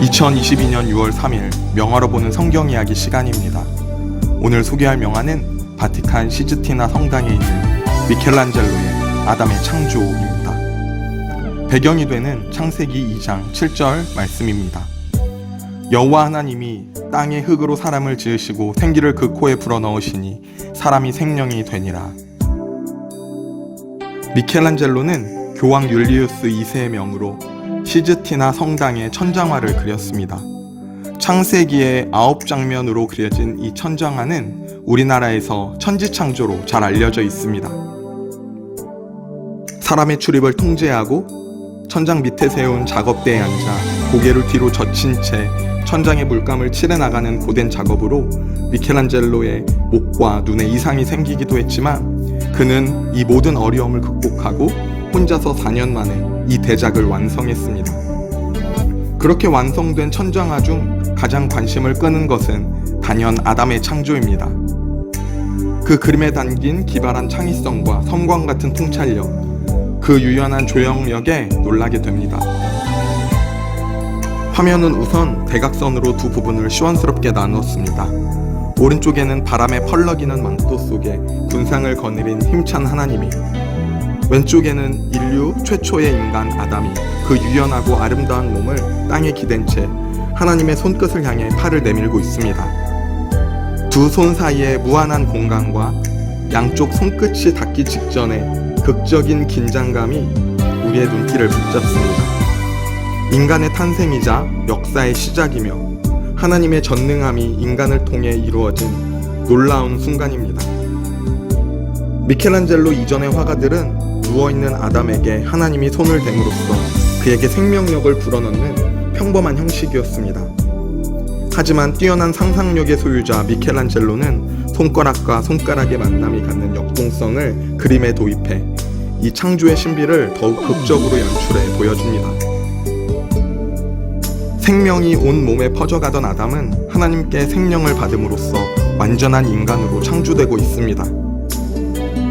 (2022년 6월 3일) 명화로 보는 성경 이야기 시간입니다. 오늘 소개할 명화는 바티칸 시즈티나 성당에 있는 미켈란젤로의 아담의 창조입니다. 배경이 되는 창세기 2장 7절 말씀입니다. 여호와 하나님이 땅의 흙으로 사람을 지으시고 생기를 그 코에 불어넣으시니 사람이 생명이 되니라. 미켈란젤로는 교황 율리우스 2세의 명으로 시즈티나 성당의 천장화를 그렸습니다. 창세기의 아홉 장면으로 그려진 이 천장화는 우리나라에서 천지창조로 잘 알려져 있습니다. 사람의 출입을 통제하고 천장 밑에 세운 작업대에 앉아 고개를 뒤로 젖힌 채 천장에 물감을 칠해 나가는 고된 작업으로 미켈란젤로의 목과 눈에 이상이 생기기도 했지만 그는 이 모든 어려움을 극복하고 혼자서 4년 만에 이 대작을 완성했습니다. 그렇게 완성된 천장화 중 가장 관심을 끄는 것은 단연 아담의 창조입니다. 그 그림에 담긴 기발한 창의성과 섬광 같은 통찰력, 그 유연한 조형력에 놀라게 됩니다. 화면은 우선 대각선으로 두 부분을 시원스럽게 나누었습니다. 오른쪽에는 바람에 펄럭이는 망토 속에 군상을 거느린 힘찬 하나님이 왼쪽에는 인류 최초의 인간 아담이 그 유연하고 아름다운 몸을 땅에 기댄 채 하나님의 손끝을 향해 팔을 내밀고 있습니다. 두 손 사이의 무한한 공간과 양쪽 손끝이 닿기 직전에 극적인 긴장감이 우리의 눈길을 붙잡습니다. 인간의 탄생이자 역사의 시작이며 하나님의 전능함이 인간을 통해 이루어진 놀라운 순간입니다. 미켈란젤로 이전의 화가들은 누워있는 아담에게 하나님이 손을 댐으로써 그에게 생명력을 불어넣는 평범한 형식이었습니다. 하지만 뛰어난 상상력의 소유자 미켈란젤로는 손가락과 손가락의 만남이 갖는 역동성을 그림에 도입해 이 창조의 신비를 더욱 극적으로 연출해 보여줍니다. 생명이 온 몸에 퍼져가던 아담은 하나님께 생명을 받음으로써 완전한 인간으로 창조되고 있습니다.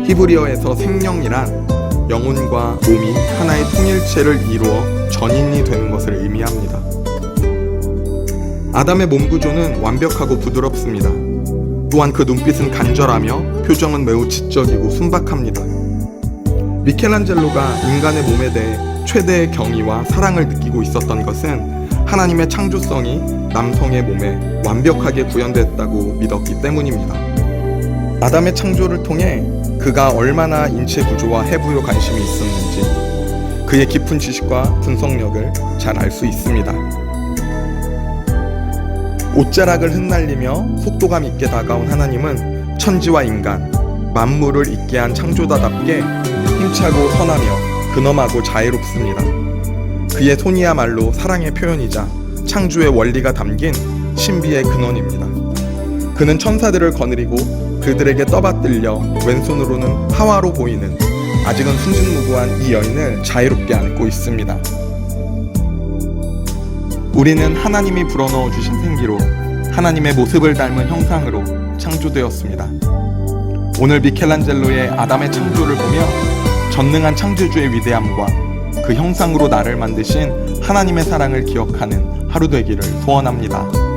히브리어에서 생명이란 영혼과 몸이 하나의 통일체를 이루어 전인이 되는 것을 의미합니다. 아담의 몸 구조는 완벽하고 부드럽습니다. 또한 그 눈빛은 간절하며 표정은 매우 지적이고 순박합니다. 미켈란젤로가 인간의 몸에 대해 최대의 경의와 사랑을 느끼고 있었던 것은 하나님의 창조성이 남성의 몸에 완벽하게 구현됐다고 믿었기 때문입니다. 아담의 창조를 통해 그가 얼마나 인체 구조와 해부에 관심이 있었는지 그의 깊은 지식과 분석력을 잘 알 수 있습니다. 옷자락을 흩날리며 속도감 있게 다가온 하나님은 천지와 인간, 만물을 있게 한 창조다답게 힘차고 선하며 근엄하고 자애롭습니다. 그의 손이야말로 사랑의 표현이자 창조의 원리가 담긴 신비의 근원입니다. 그는 천사들을 거느리고 그들에게 떠받들려 왼손으로는 하와로 보이는 아직은 순진무구한 이 여인을 자유롭게 안고 있습니다. 우리는 하나님이 불어넣어 주신 생기로 하나님의 모습을 닮은 형상으로 창조되었습니다. 오늘 미켈란젤로의 아담의 창조를 보며 전능한 창조주의 위대함과 그 형상으로 나를 만드신 하나님의 사랑을 기억하는 하루 되기를 소원합니다.